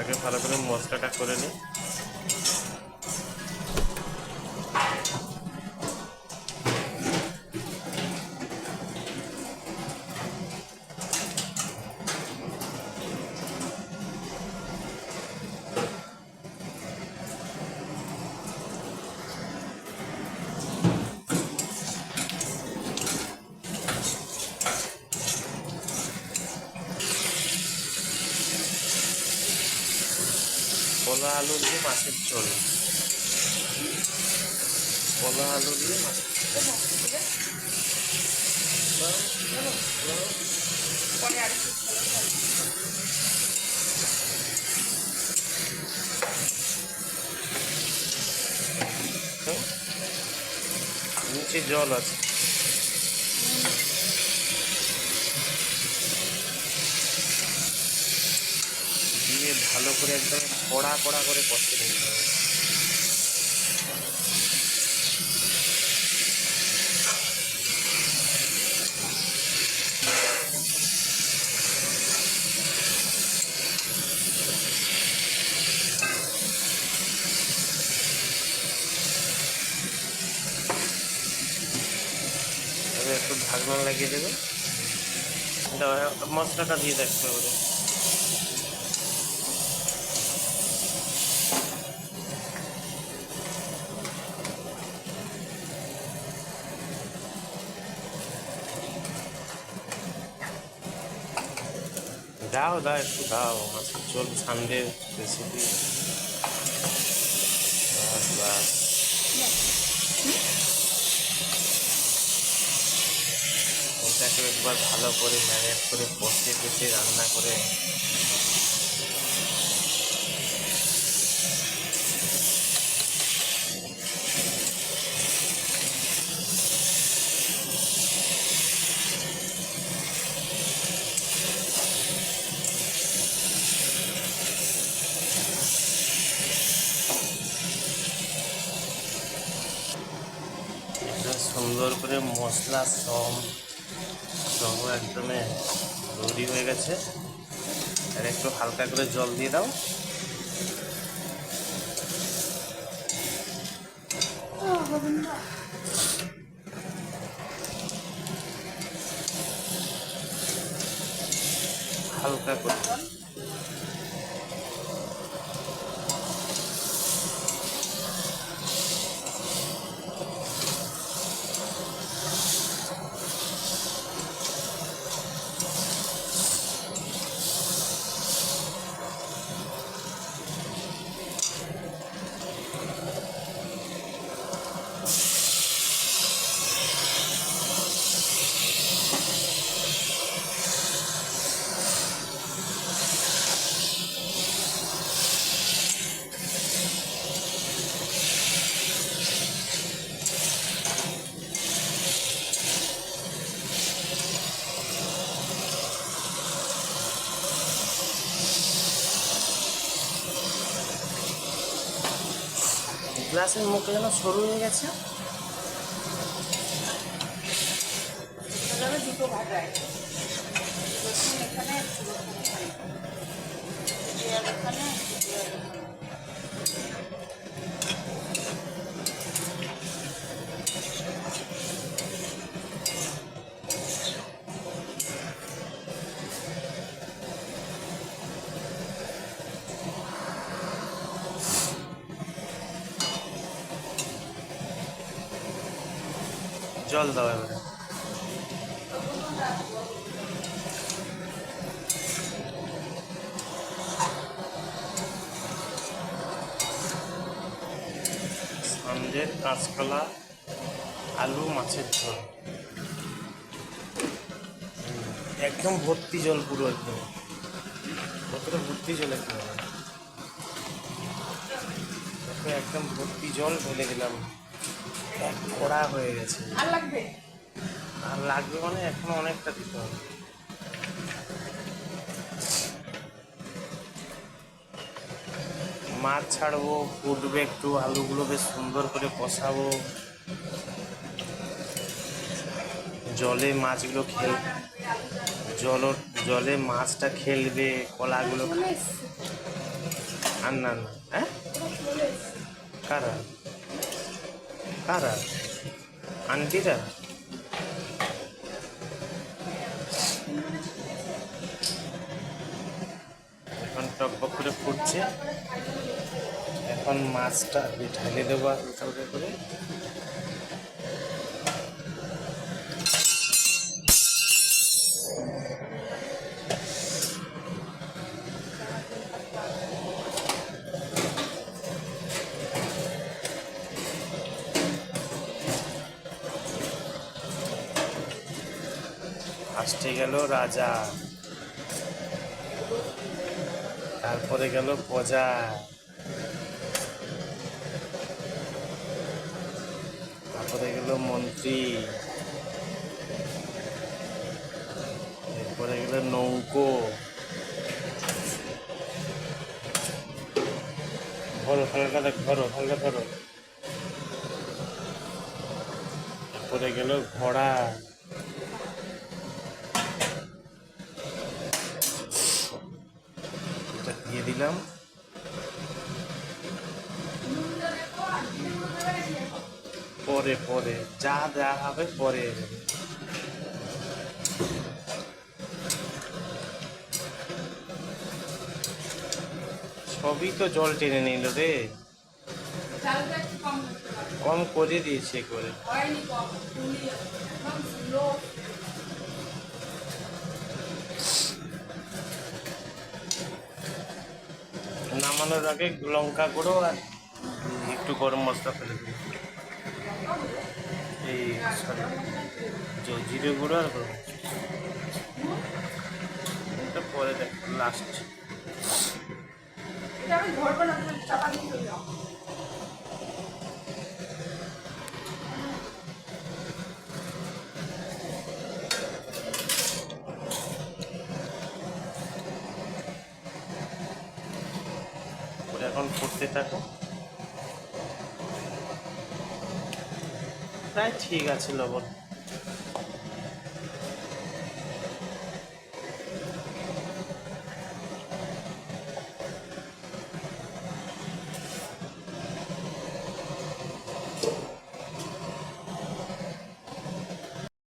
আগে ভালো করে মশলাটা করে নিই। কলা আলু দিয়ে মাছের ঝোল কলা আলু দিয়ে মাছের? নিচে জল আছে দিয়ে ভালো করে একদম কড়া কড়া করে কষতে নিতে হবে। একটু ঢাকনা লাগিয়ে দেবে। মশলাটা দিয়ে দেখতে হবে। দাও দাও একটু দাও মাছের ঝোল সানডে রেসিপি এটাকে একবার ভালো করে ম্যানেজ করে কষে কষে রান্না করে এটা সুন্দর করে মশলা সম সহ একদমে তৈরি হয়ে গেছে। আর একটু হালকা করে জল দিয়ে দাও। হালকা করে। গ্লাসের মুখটা যেন সরু হয়ে গেছে। এখানে এখানে জল দাও এবারে। সন্ধ্যের কাঁচকলা, আলু, মাছের ঝোল। একদম ভর্তি জল পুরো একদম। কতটা ভর্তি জল একদম। একদম ভর্তি জল ঢেলে দিলাম। এক কড়া হয়ে গেছে। আর লাগবে? আর লাগবে মানে এখনও অনেকটা দিতে হবে। মাছ ছাড়বো ফুটবে একটু আলুগুলো বেশ সুন্দর করে কষাবো। জলে মাছগুলো খেল জল জলে মাছটা খেলবে কলাগুলো আর না না হ্যাঁ? কারা? কারা আন্টিরা? এখন টকবক করে ফুটছে। এখন মাছটা ঢালে দেবো হালকা হালকা করে। ফার্স্টে গেল রাজা। তারপরে গেল প্রজা। তারপরে গেল মন্ত্রী। এরপরে গেল নৌকো। ধরো, হালকা ধরো হালকা ধরো। তারপরে গেল ঘোড়া এটা দিয়ে দিলাম। পরে পরে। যা দেওয়া হবে পরে। সবই তো জল টেনে নিল রে। কম করে দিয়েছে করে নামানোর আগে লঙ্কা গুঁড়ো আর একটু গরম মশলা ফেলে দিই এই সরি জিরে গুঁড়ো আর গরম। এটা পরে দেখ লাস্ট এখন ফুটতে থাকো। প্রায় ঠিক আছে লবণ।